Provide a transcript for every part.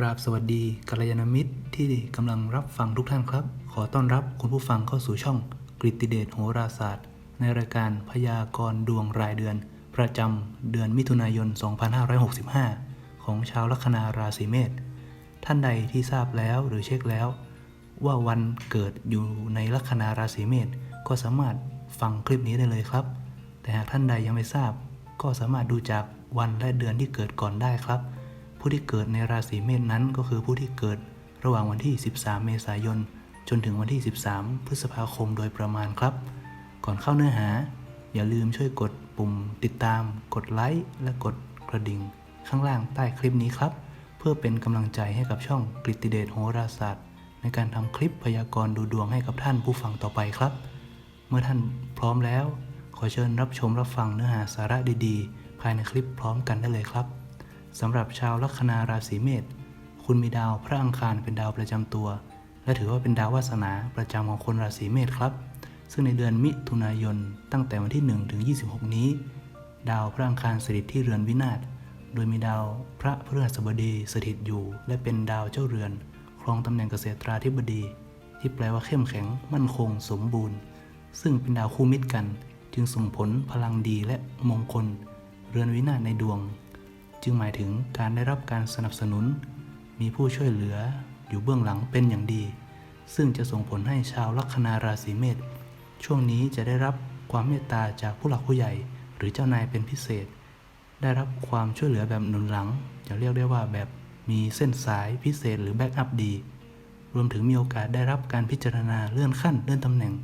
กราบสวัสดีกัลยาณมิตรที่กำลังรับฟังทุกท่านครับ ขอต้อนรับคุณผู้ฟังเข้าสู่ช่องกริติเดชโหราศาสตร์ ในรายการพยากรณ์ดวงรายเดือน ประจำเดือนมิถุนายน 2565 ของชาวลัคนาราศีเมษท่านใดที่ทราบแล้วหรือเช็คแล้ว ว่าวันเกิดอยู่ในลัคนาราศีเมษก็สามารถฟังคลิปนี้ได้เลยครับ แต่หากท่านใดยังไม่ทราบ ก็สามารถดูจากวันและเดือนที่เกิดก่อนได้ครับ ผู้ที่เกิดในราศีเมษนั้นก็คือผู้ที่เกิดระหว่างวันที่ 13 เมษายน จนถึงวันที่ 13 พฤษภาคมโดยประมาณครับ ก่อนเข้าเนื้อหา อย่าลืมช่วยกดปุ่มติดตาม กดไลค์ และกดกระดิ่ง ข้างล่างใต้คลิปนี้ครับ เพื่อเป็นกำลังใจให้กับช่องกริติเดชโหราศาสตร์ ในการทำคลิปพยากรณ์ดูดวงให้กับท่านผู้ฟังต่อไปครับ เมื่อท่านพร้อมแล้ว ขอเชิญรับชมรับฟังเนื้อหาสาระดีๆ ภายในคลิปพร้อมกันได้เลยครับ สำหรับชาวลัคนาราศีเมษคุณมีดาวพระอังคารเป็นดาวประจำตัว และถือว่าเป็นดาววาสนาประจำของคนราศีเมษครับ ซึ่งในเดือนมิถุนายนตั้งแต่วันที่1ถึง26 นี้ ดาวพระอังคารสถิตที่เรือนวินาศโดยมีดาวพระพฤหัสบดีสถิตอยู่ และเป็นดาวเจ้าเรือน ครองตำแหน่งเกษตราธิบดี ที่แปลว่าเข้มแข็ง มั่นคง สมบูรณ์ ซึ่งเป็นดาวคู่มิตรกัน จึงส่งผลพลังดีและมงคล เรือนวินาศในดวง จึงหมายถึงการได้รับการสนับสนุน มีผู้ช่วยเหลืออยู่เบื้องหลังเป็นอย่างดี ซึ่งจะส่งผลให้ชาวลัคนาราศีเมษช่วงนี้จะได้รับความเมตตาจากผู้หลักผู้ใหญ่ หรือเจ้านายเป็นพิเศษ ได้รับความช่วยเหลือแบบหนุนหลัง จะเรียกได้ว่าแบบมีเส้นสายพิเศษหรือแบ็กอัพดี รวมถึงมีโอกาสได้รับการพิจารณาเลื่อนขั้นเลื่อนตำแหน่ง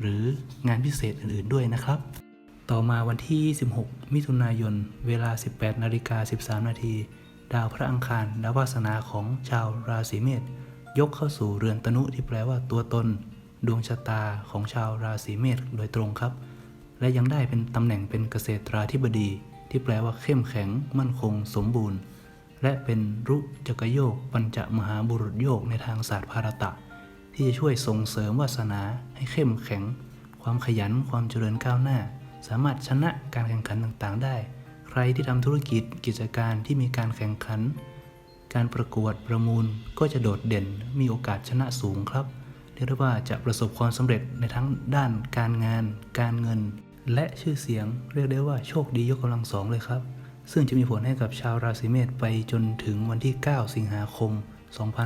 หรืองานพิเศษอื่น ๆด้วยนะครับ ต่อมาวันที่26มิถุนายน เวลา 18นาฬิกา13 นาที ดาวพระอังคารดาววาสนาของชาวราศีเมษยกเข้าสู่เรือนตนุที่แปลว่าตัวตน ดวงชะตาของชาวราศีเมษโดยตรงครับ และยังได้เป็นตำแหน่งเป็นเกษตราธิบดี ที่แปลว่าเข้มแข็ง มั่นคง สมบูรณ์ และเป็นรุจักรโยก ปัญจมหาบุรุษโยกในทางศาสตร์ภารตะ ที่จะช่วยส่งเสริมวาสนาให้เข้มแข็ง ความขยันความเจริญก้าวหน้า สามารถชนะการแข่งขันต่างๆ ได้ ใครที่ทำธุรกิจกิจการที่มีการแข่งขัน การประกวดประมูลก็จะโดดเด่นมีโอกาสชนะสูงครับเรียกได้ว่าจะประสบความสำเร็จในทั้งด้านการงาน การเงิน และชื่อเสียงเรียกได้ว่าโชคดียกกำลังสองเลยครับ ซึ่งจะมีผลให้กับชาวราศีเมษไปจนถึงวันที่ 9 สิงหาคม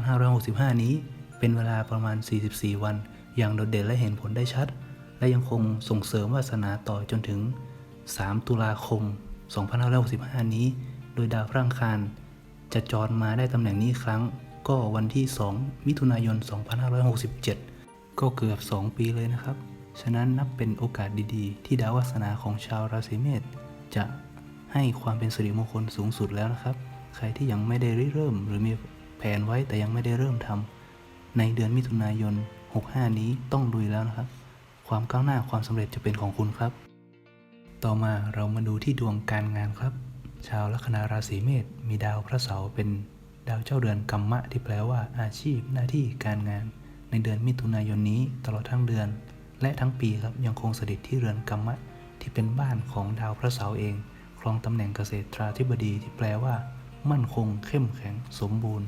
2565 นี้ เป็นเวลาประมาณ 44 วัน อย่างโดดเด่นและเห็นผลได้ชัด และยังคงส่งเสริมวาสนาต่อจนถึง 3 ตุลาคม 2565 นี้ โดยดาวพระอังคาร จะจรมาได้ตำแหน่งนี้ครั้ง ก็วันที่ 2 มิถุนายน 2567 ก็เกือบ 2 ปีเลยนะครับ ฉะนั้นนับเป็นโอกาสดีๆ ที่ดาววาสนาของชาวราศีเมษจะให้ความเป็นสิริมงคลสูงสุดแล้วนะครับ ใครที่ยังไม่ได้ริเริ่ม หรือมีแผนไว้แต่ยังไม่ได้เริ่มทำในเดือนมิถุนายน 65 นี้ต้องลุยแล้วนะครับ ความก้าวหน้าความสำเร็จจะเป็นของคุณครับ ต่อมาเรามาดูที่ดวงการงานครับ ชาวลัคนาราศีเมษมีดาวพระเสาร์เป็นดาวเจ้าเดือนกัมมะที่แปลว่าอาชีพหน้าที่การงาน ในเดือนมิถุนายนนี้ตลอดทั้งเดือน และทั้งปีครับยังคงสถิตที่เรือนกัมมะ ที่เป็นบ้านของดาวพระเสาร์เอง ครองตำแหน่งเกษตราธิบดีที่แปลว่า มั่นคง เข้มแข็ง สมบูรณ์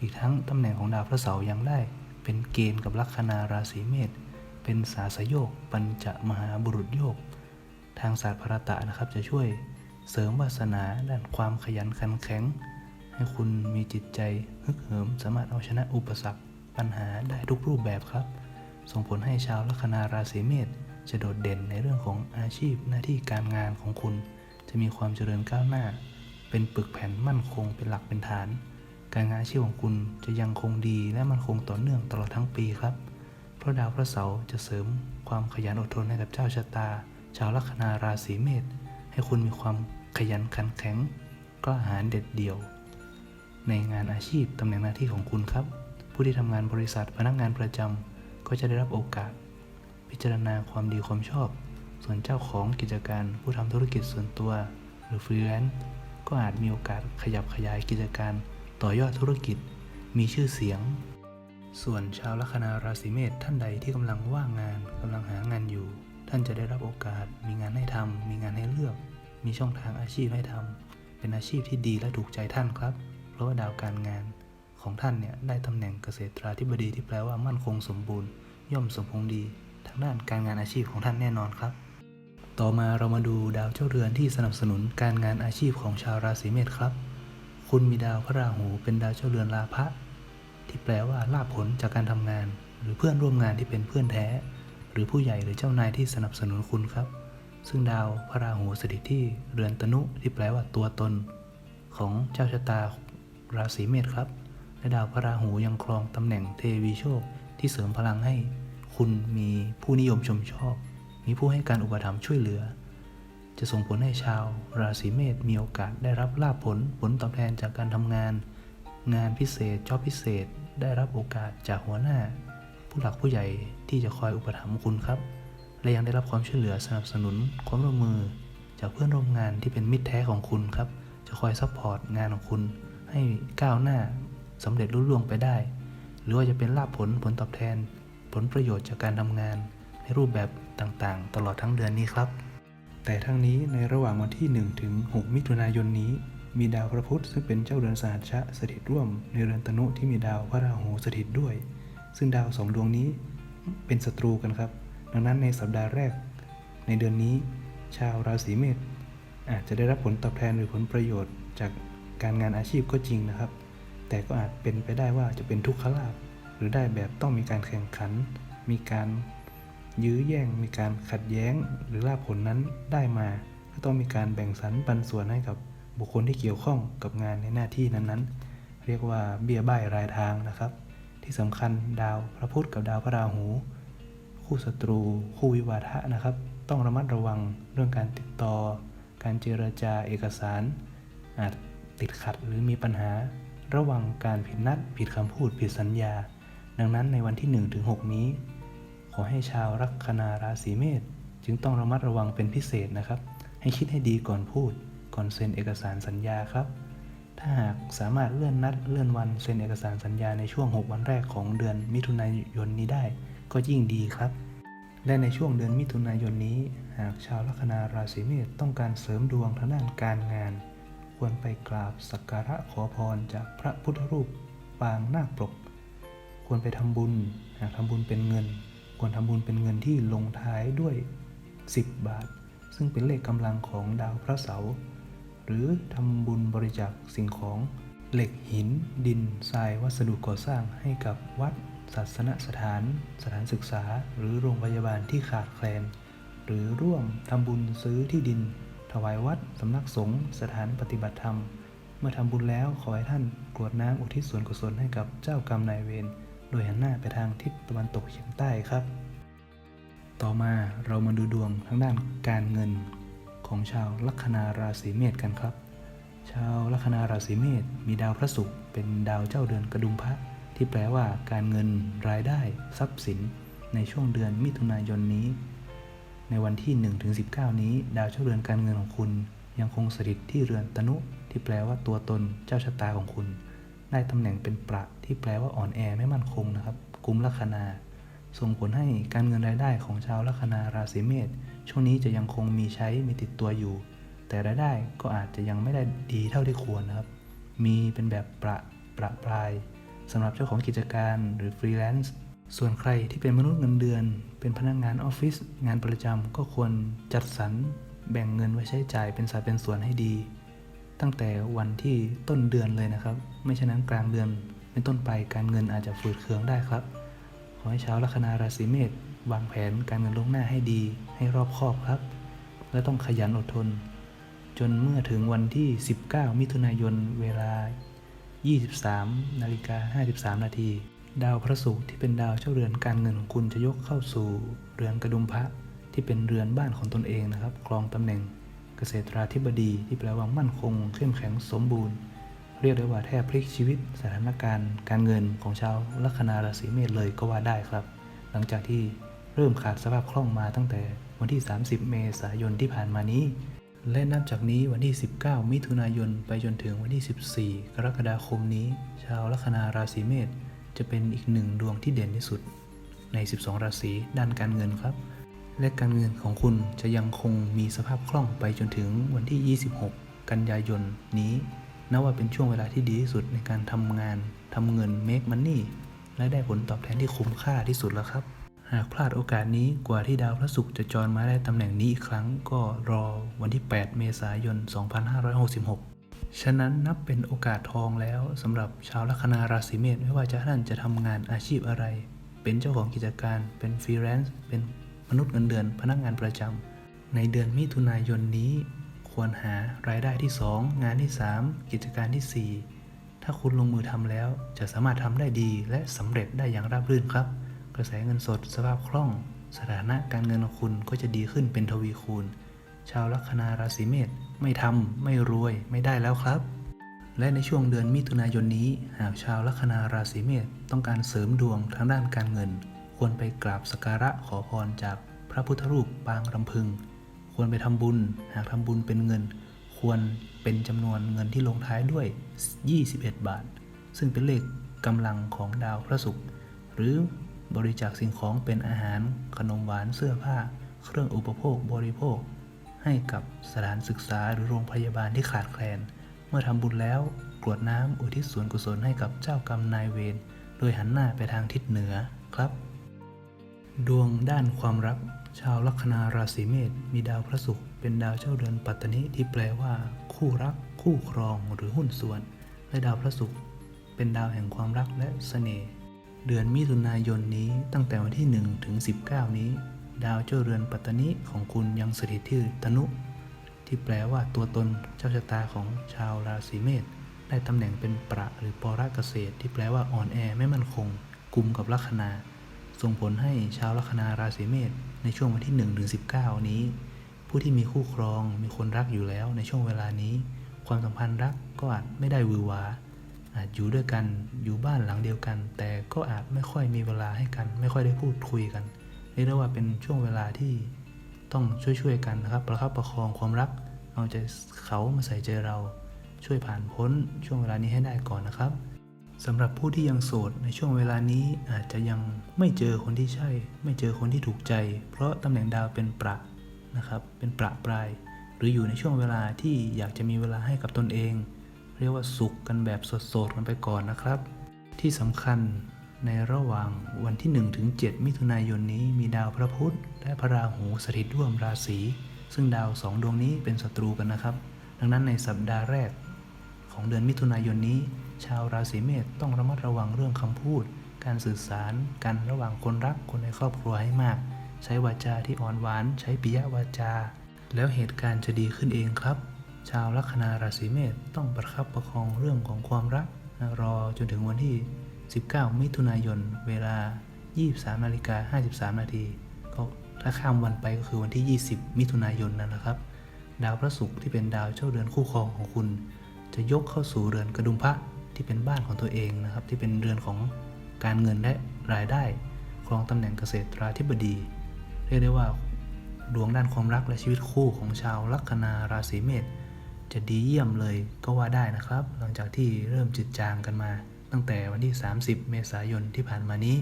อีกทั้งตำแหน่งของดาวพระเสาร์ยังได้ เป็นเกณฑ์กับลัคนาราศีเมษ เป็นสาสโยก ปัญจมหาบุรุษโยก ทางศาสตร์ภารตะนะครับ จะช่วยเสริมวาสนาด้านความขยันขันแข็ง ให้คุณมีจิตใจฮึกเหิม สามารถเอาชนะอุปสรรคปัญหาได้ทุกรูปแบบครับ ส่งผลให้ชาวลัคนาราศีเมษจะโดดเด่นในเรื่องของอาชีพหน้าที่การงานของคุณ จะมีความเจริญก้าวหน้า เป็นปึกแผ่นมั่นคงเป็นหลักเป็นฐาน การงานอาชีพของคุณจะยังคงดีและมั่นคงต่อเนื่องตลอดทั้งปีครับ เพราะดาวพระเสาร์จะเสริมความขยันอดทนให้กับเจ้าชะตา ชาวลัคนาราศีเมษให้คุณมีความขยันขันแข็งกล้าหาญเด็ดเดี่ยว ในงานอาชีพตำแหน่งหน้าที่ของคุณครับ ผู้ที่ทำงานบริษัทพนักงานประจำก็จะได้รับโอกาส พิจารณาความดีความชอบ ส่วนเจ้าของกิจการผู้ทำธุรกิจส่วนตัว หรือฟรีแลนซ์ก็อาจมีโอกาสขยับขยายกิจการต่อยอดธุรกิจ มีชื่อเสียง ส่วนชาวลัคนาราศีเมษท่านใดที่กำลังว่างงานกำลังหางานอยู่ ท่านจะได้รับโอกาส มีงานให้ทำมีงานให้เลือก มีช่องทางอาชีพให้ทำเป็นอาชีพที่ดีและถูกใจท่านครับ เพราะว่าดาวการงานของท่านเนี่ยได้ตำแหน่งเกษตราธิบดีที่แปลว่ามั่นคงสมบูรณ์ ย่อมสมพงดี ทางด้านการงานอาชีพของท่านแน่นอนครับ ต่อมาเรามาดูดาวเจ้าเรือนที่สนับสนุนการงานอาชีพของชาวราศีเมษครับ คุณมีดาวพระราหูเป็นดาวเจ้าเรือนลาภะ ที่แปลว่าลาภผลจากการทำงาน หรือเพื่อนร่วมงานที่เป็นเพื่อนแท้ หรือผู้ใหญ่หรือเจ้านายที่สนับสนุนคุณครับ ซึ่งดาวพระราหูสถิตที่เรือนตนุ ที่แปลว่าตัวตน ของเจ้าชะตาราศีเมษครับและดาวพระราหูยังครองตำแหน่งเทวีโชค ที่เสริมพลังให้ คุณมีผู้นิยมชมชอบ มีผู้ให้การอุปถัมภ์ช่วยเหลือ จะส่งผลให้ชาว ราศีเมษมีโอกาสได้รับลาภผลผลตอบแทนจากการทำงาน งานพิเศษ จอบพิเศษ ได้รับโอกาสจากหัวหน้า ผู้หลักผู้ใหญ่ที่จะคอยอุปถัมภ์คุณครับ และยังได้รับความช่วยเหลือสนับสนุนความร่วมมือ จากเพื่อนร่วมงานที่เป็นมิตรแท้ของคุณครับ จะคอยซัพพอร์ตงานของคุณให้ก้าวหน้าสำเร็จรุ่ล่วงไปได้ หรือว่าจะเป็นลาภผลผลตอบแทน ผลประโยชน์จากการทำงาน ในรูปแบบต่างๆ ตลอดทั้งเดือนนี้ครับ แต่ทั้งนี้ในระหว่างวันที่ 1 ถึง 6 มิถุนายนนี้ มีดาวพระพุธซึ่งเป็นเจ้าเรือนสหัชชะสถิตร่วมในเรือนตนุที่มีดาวพระราหูสถิตด้วย ซึ่งดาวสองดวงนี้เป็นศัตรูกันครับ ดังนั้นในสัปดาห์แรก ในเดือนนี้ ชาวราศีเมษอาจจะได้รับผลตอบแทนหรือผลประโยชน์ จากการงานอาชีพก็จริงนะครับ แต่ก็อาจเป็นไปได้ว่าจะเป็นทุกขลาภหรือได้แบบต้องมีการแข่งขัน มีการยื้อแย่ง มีการขัดแย้ง หรือลาภผลนั้นได้มา ก็ต้องมีการแบ่งสรรปันส่วนให้กับ บุคคลที่เกี่ยวข้องกับงานในหน้าที่นั้นๆ เรียกว่าเบี้ยใบ้รายทางนะครับ ที่สำคัญดาวพระพุธกับดาวพระราหู คู่ศัตรู คู่วิวาทะนะครับ ต้องระมัดระวังเรื่องการติดต่อ การเจรจาเอกสาร อาจติดขัดหรือมีปัญหา ระวังการผิดนัด ผิดคำพูด ผิดสัญญา ดังนั้นในวันที่ 1-6 นี้ ขอให้ชาวลัคนาราศีเมษจึงต้องระมัดระวังเป็นพิเศษนะครับ ให้คิดให้ดีก่อนพูด ก่อนเซ็นเอกสารสัญญาครับ ถ้าหากสามารถเลื่อนนัดเลื่อนวันเซ็นเอกสารสัญญาในช่วง 6 วันแรกของเดือนมิถุนายนนี้ได้ ก็ยิ่งดีครับ และในช่วงเดือนมิถุนายนนี้ หากชาวลัคนาราศีเมษต้องการเสริมดวงทางด้านการงาน ควรไปกราบสักการะขอพรจากพระพุทธรูปปางนาคปกควรไปทำบุญ หากทำบุญเป็นเงิน ควรทำบุญเป็นเงินที่ลงท้ายด้วย 10 บาท ซึ่งเป็นเลขกำลังของดาวพระเสาร์ หรือทำบุญบริจาคสิ่งของเหล็กหิน ดินทรายวัสดุก่อสร้างให้กับวัด ศาสนสถาน สถานศึกษา หรือโรงพยาบาลที่ขาดแคลน หรือร่วมทำบุญซื้อที่ดิน ถวายวัดสำนักสงฆ์สถานปฏิบัติธรรม เมื่อทำบุญแล้วขอให้ท่านกรวดน้ำอุทิศส่วนกุศลให้กับเจ้ากรรมนายเวรโดยหันหน้าไปทางทิศตะวันตกเฉียงใต้ครับ ต่อมาเรามาดูดวงทางด้านการเงิน ของชาวลัคนาราศีเมษกันครับ ชาวลัคนาราศีเมษมีดาวพระศุกร์เป็นดาวเจ้าเดือนกระดุมพระ ที่แปลว่าการเงินรายได้ทรัพย์สิน ในช่วงเดือนมิถุนายนนี้ ในวันที่ 1-19 นี้ ดาวเจ้าเรือนการเงินของคุณยังคงสถิตที่เรือนตนุ ที่แปลว่าตัวตนเจ้าชะตาของคุณ ได้ตำแหน่งเป็นประที่แปลว่าอ่อนแอไม่มั่นคงนะครับกุมลัคนา ส่งผลให้การเงินรายได้ของชาวลัคนาราศีเมษ ช่วงนี้จะยังคงมีใช้มีติดตัวอยู่ แต่รายได้ก็อาจจะยังไม่ได้ดีเท่าที่ควรนะครับ มีเป็นแบบประประปรายสำหรับเจ้าของกิจการหรือฟรีแลนซ์ส่วนใครที่เป็นมนุษย์เงินเดือน เป็นพนักงานออฟฟิศงานประจำก็ควรจัดสรรแบ่งเงินไว้ใช้จ่ายเป็นสัดเป็นส่วนให้ดี ตั้งแต่วันที่ต้นเดือนเลยนะครับ ไม่ฉะนั้นกลางเดือนเป็นต้นไปการเงินอาจจะฝืดเคืองได้ครับ ขอให้ชาวลัคนาราศีเมษวางแผนการเงินล่วงหน้าให้ดี ให้รอบคอบครับ และต้องขยันอดทน จนเมื่อถึงวันที่ 19 มิถุนายนเวลา 23 นาฬิกา 53 นาที ดาวพระศุกร์ที่เป็นดาวเจ้าเรือนการเงินของคุณจะยกเข้าสู่เรือนกระดุมพระที่เป็นเรือนบ้านของตนเองนะครับครองตำแหน่งเกษตราธิบดีที่แปลว่ามั่นคง เข้มแข็งสมบูรณ์ เรียกได้ว่าแทบพลิกชีวิตสถานการณ์การเงินของชาวลัคนาราศีเมษเลยก็ว่าได้ครับ หลังจากที่เริ่มขาดสภาพคล่องมาตั้งแต่ วันที่ 30 เมษายนที่ผ่านมานี้ และนับจากนี้วันที่ 19 มิถุนายนไปจนถึงวันที่ 14 กรกฎาคมนี้ ชาวลัคนาราศีเมษจะเป็นอีกหนึ่งดวงที่เด่นที่สุด ใน 12 ราศีด้านการเงินครับ และการเงินของคุณจะยังคงมีสภาพคล่องไปจนถึงวันที่ 26 กันยายนนี้นับว่าเป็นช่วงเวลาที่ดีที่สุดในการทำงานทำเงิน make money และได้ผลตอบแทนที่คุ้มค่าที่สุดแล้วครับ หากพลาดโอกาสนี้กว่าที่ดาวพระศุกร์จะจรมาได้ตำแหน่งนี้อีกครั้งก็รอวันที่ 8 เมษายน 2566 ฉะนั้นนับเป็นโอกาสทองแล้วสำหรับชาวลัคนาราศีเมษไม่ว่าจะท่านจะทำงานอาชีพอะไร เป็นเจ้าของกิจการเป็นฟรีแลนซ์เป็นมนุษย์เงินเดือนพนักงานประจำในเดือนมิถุนายนนี้ ควรหารายได้ที่ 2 งานที่ 3 กิจการที่ 4 ถ้าคุณลงมือทำแล้วจะสามารถทำได้ดีและสำเร็จได้อย่างราบรื่นครับ กระแสเงินสด สภาพคล่อง สถานะการเงินของคุณก็จะดีขึ้นเป็นทวีคูณ ชาวลัคนาราศีเมษไม่ทำไม่รวยไม่ได้แล้วครับ และในช่วงเดือนมิถุนายนนี้ หากชาวลัคนาราศีเมษต้องการเสริมดวงทางด้านการเงิน ควรไปกราบสักการะขอพรจากพระพุทธรูปปางรำพึง ควรไปทำบุญ หากทำบุญเป็นเงิน ควรเป็นจำนวนเงินที่ลงท้ายด้วย 21 บาท ซึ่งเป็นเลขกำลังของดาวพระศุกร์หรือ บริจาคสิ่งของเป็นอาหาร ขนมหวานเสื้อผ้า เครื่องอุปโภคบริโภค ให้กับสถานศึกษาหรือโรงพยาบาลที่ขาดแคลน เมื่อทำบุญแล้วกรวดน้ำอุทิศส่วนกุศลให้กับเจ้ากรรมนายเวรโดยหันหน้าไปทางทิศเหนือครับ ดวงด้านความรัก ชาวลัคนาราศีเมษมีดาวพระศุกร์เป็นดาวเจ้าเดือนปัตตนิที่แปลว่า คู่รัก คู่ครองหรือหุ้นส่วน และดาวพระศุกร์เป็นดาวแห่งความรักและเสน่ห์ เดือนมิถุนายนนี้ตั้งแต่วันที่ 1 ถึง 19 นี้ ดาวเจ้าเรือนปัตตนิของคุณยังสถิตที่ธนุ ที่แปลว่าตัวตนเจ้าชะตาของชาวราศีเมษได้ตำแหน่งเป็นประหรือปรเกษตร ที่แปลว่าอ่อนแอไม่มั่นคงกลุ่มกับลัคนา ส่งผลให้ชาวลัคนาราศีเมษในช่วงวันที่1ถึง19 นี้ ผู้ที่มีคู่ครองมีคนรักอยู่แล้วในช่วงเวลานี้ ความสัมพันธ์รักก็อาจไม่ได้วือหวา อาจอยู่ด้วยกันอยู่บ้านหลังเดียวกัน แต่ก็อาจไม่ค่อยมีเวลาให้กัน ไม่ค่อยได้พูดคุยกันเรียกได้ว่าเป็นช่วงเวลาที่ต้องช่วยๆกันนะครับ ประคับประคองความรักเอาใจเขามาใส่ใจเราช่วยผ่านพ้นช่วงเวลานี้ให้ได้ก่อนนะครับสำหรับผู้ที่ยังโสดในช่วงเวลานี้อาจจะยังไม่เจอคนที่ใช่ ไม่เจอคนที่ถูกใจ เพราะตำแหน่งดาวเป็นประนะครับ เป็นประปราย หรืออยู่ในช่วงเวลาที่อยากจะมีเวลาให้กับตนเอง เรียกว่าสุขกันแบบสดๆกันไปก่อนนะครับ ที่สำคัญในระหว่างวันที่ 1 ถึง 7 มิถุนายนนี้มีดาวพระพุธและพระราหูสถิตร่วมราศีซึ่งดาวสองดวงนี้เป็นศัตรูกันนะครับ ดังนั้นในสัปดาห์แรก ของเดือนมิถุนายนนี้ ชาวราศีเมษต้องระมัดระวังเรื่องคำพูด การสื่อสารกันระหว่างคนรักคนในครอบครัวให้มาก ใช้วาจาที่อ่อนหวาน ใช้ปิยวาจา แล้วเหตุการณ์จะดีขึ้นเองครับ ชาวลัคนาราศีเมษต้องประคับประคองเรื่องของความรักนะรอจนถึงวันที่ 19 มิถุนายน เวลา 23นาฬิกา53 นาทีก็ถ้าข้ามวันไปก็คือวันที่ 20 มิถุนายนนั่นแหละครับ ดาวพระศุกร์ที่เป็นดาวเจ้าเรือนคู่ครองของคุณ จะยกเข้าสู่เรือนกระดุมพระที่เป็นบ้านของตัวเองนะครับ ที่เป็นเรือนของการเงินและรายได้ครองตำแหน่งเกษตราธิบดี เรียกได้ว่าดวงด้านความรักและชีวิตคู่ของชาวลัคนาราศีเมษ จะดีเยี่ยมเลยก็ว่าได้นะครับ หลังจากที่เริ่มจืดจางกันมา ตั้งแต่วันที่ 30 เมษายนที่ผ่านมานี้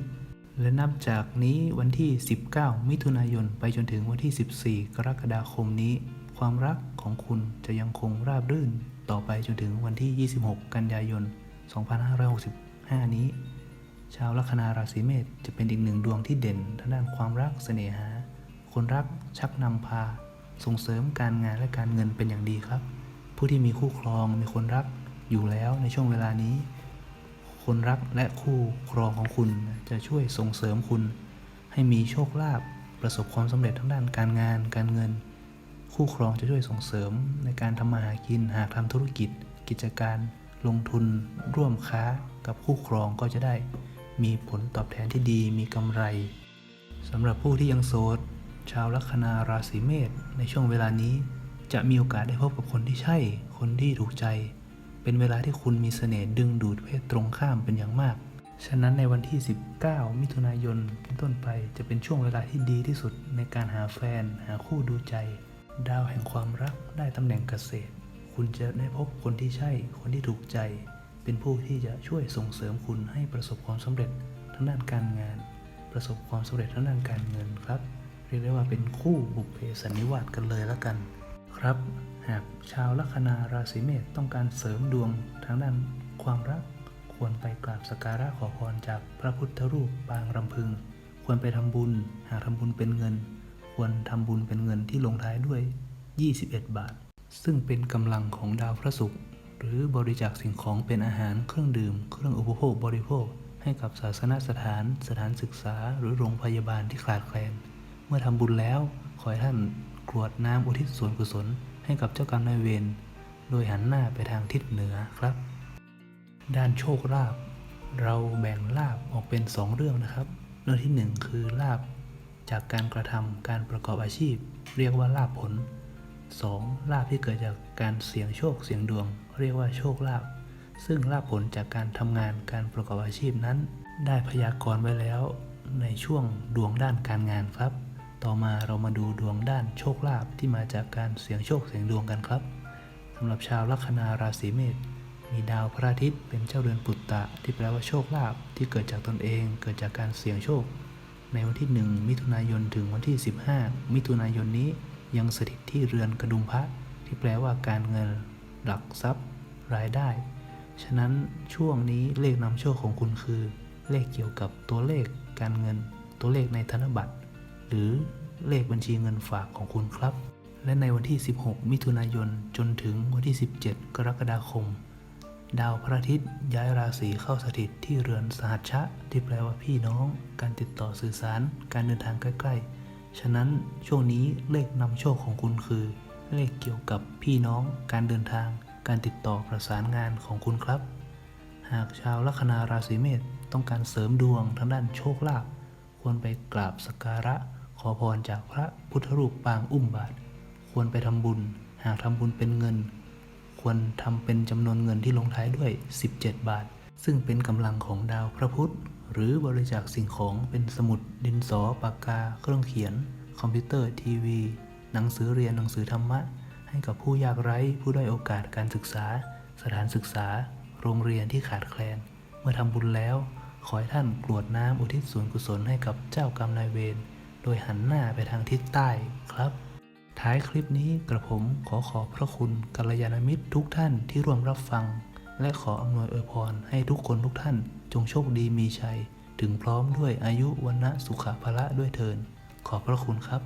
และนับจากนี้วันที่ 19 มิถุนายนไปจนถึงวันที่ 14 กรกฎาคมนี้ ความรักของคุณจะยังคงราบรื่น ต่อไปจนถึงวันที่ 26 กันยายน 2565 นี้ ชาวลัคนาราศีเมษจะเป็นอีกหนึ่งดวงที่เด่นทางด้านความรักเสน่หา คนรักชักนำพา ส่งเสริมการงานและการเงินเป็นอย่างดีครับ ผู้ที่มีคู่ครองมีคนรักอยู่แล้วในช่วงเวลานี้ คนรักและคู่ครองของคุณจะช่วยส่งเสริมคุณ ให้มีโชคลาภประสบความสำเร็จทั้งด้านการงาน การเงิน คู่ครองจะช่วยส่งเสริมในการทำมาหากินหากทำธุรกิจ กิจการลงทุนร่วมค้ากับคู่ครองก็จะได้ มีผลตอบแทนที่ดีมีกำไรสำหรับผู้ที่ยังโสด ชาวลัคนาราศีเมษในช่วงเวลานี้ จะมีโอกาสได้พบกับคนที่ใช่ คนที่ถูกใจ เป็นเวลาที่คุณมีเสน่ห์ดึงดูดเพศตรงข้ามเป็นอย่างมาก ฉะนั้นในวันที่ 19 มิถุนายนเป็นต้นไปจะเป็นช่วงเวลาที่ดีที่สุดในการหาแฟน หาคู่ดูใจ ดาวแห่งความรักได้ตำแหน่งเกษตร คุณจะได้พบคนที่ใช่ คนที่ถูกใจ เป็นผู้ที่จะช่วยส่งเสริมคุณให้ประสบความสำเร็จทางด้านการงาน ประสบความสำเร็จทางด้านการเงินครับ เรียกได้ว่าเป็นคู่บุพเพสันนิวาสกันเลยแล้วกัน ครับ หากชาวลัคนาราศีเมษต้องการเสริมดวงทางด้านความรัก ควรไปกราบสักการะขอพรจากพระพุทธรูปปางรำพึง ควรไปทำบุญ หากทำบุญเป็นเงิน ควรทำบุญเป็นเงินที่ลงท้ายด้วย 21 บาท ซึ่งเป็นกำลังของดาวพระศุกร์หรือบริจาคสิ่งของเป็นอาหารเครื่องดื่ม เครื่องอุปโภคบริโภค ให้กับศาสนสถาน สถานศึกษา หรือโรงพยาบาลที่ขาดแคลน เมื่อทำบุญแล้วขอให้ท่าน กรวดน้ำอุทิศส่วนกุศลให้กับเจ้ากรรมนายเวรโดยหันหน้าไปทางทิศเหนือครับ ด้านโชคลาภเราแบ่งลาบออกเป็นสองเรื่องนะครับ เรื่องที่หนึ่งคือลาบจากการกระทำการประกอบอาชีพ เรียกว่าลาบผล 2. ลาบที่เกิดจากการเสี่ยงโชคเสี่ยงดวง เรียกว่าโชคลาภซึ่งลาบผลจากการทำงานการประกอบอาชีพนั้น ได้พยากรณ์ไว้แล้วในช่วงดวงด้านการงานครับ ต่อมาเรามาดูดวงด้านโชคลาภที่มาจากการเสี่ยงโชคเสี่ยงดวงกันครับสำหรับชาวลัคนาราศีเมษมีดาวพระอาทิตย์เป็นเจ้าเรือนปุตตะ ที่แปลว่าโชคลาภที่เกิดจากตนเองเกิดจากการเสี่ยงโชค ในวันที่ 1 มิถุนายนถึงวันที่ 15 มิถุนายนนี้ยังสถิตที่เรือนกระดุมพระที่แปลว่าการเงิน หลักทรัพย์ รายได้ ฉะนั้นช่วงนี้เลขนำโชคของคุณคือ เลขเกี่ยวกับตัวเลขการเงิน ตัวเลขในธนบัตร หรือเลขบัญชีเงินฝากของคุณครับ และในวันที่ 16 มิถุนายนจนถึงวันที่ 17 กรกฎาคม ดาวพระอาทิตย์ย้ายราศีเข้าสถิตที่เรือนสหัชชะ ที่แปลว่าพี่น้อง การติดต่อสื่อสาร การเดินทางใกล้ๆ ฉะนั้นช่วงนี้เลขนำโชคของคุณคือ เลขเกี่ยวกับพี่น้อง การเดินทาง การติดต่อประสานงานของคุณครับ หากชาวลัคนาราศีเมษต้องการเสริมดวงทางด้านโชคลาภควรไปกราบสักการะ อพรจากพระพุทธรูปปางอุ้มบาท ควรไปทำบุญ หากทำบุญเป็นเงิน ควรทำเป็นจำนวนเงินที่ลงท้ายด้วย 17 บาท ซึ่งเป็นกำลังของดาวพระพุธ หรือบริจาคสิ่งของเป็นสมุด ดินสอ ปากกา เครื่องเขียน คอมพิวเตอร์ทีวี หนังสือเรียนหนังสือธรรมะ ให้กับผู้ยากไร้ผู้ด้อยโอกาสการศึกษา สถานศึกษา โรงเรียนที่ขาดแคลน เมื่อทำบุญแล้วขอให้ท่านกรวดน้ำอุทิศส่วนกุศลให้กับเจ้ากรรมนายเวร โดยหันหน้าไปทางทิศใต้ครับ ท้ายคลิปนี้กระผมขอขอบพระคุณกัลยาณมิตรทุกท่านที่ร่วมรับฟัง และขออำนวยอวยพรให้ทุกคนทุกท่าน จงโชคดีมีชัย ถึงพร้อมด้วยอายุวันะสุขภาละด้วยเทินขอบพระคุณครับ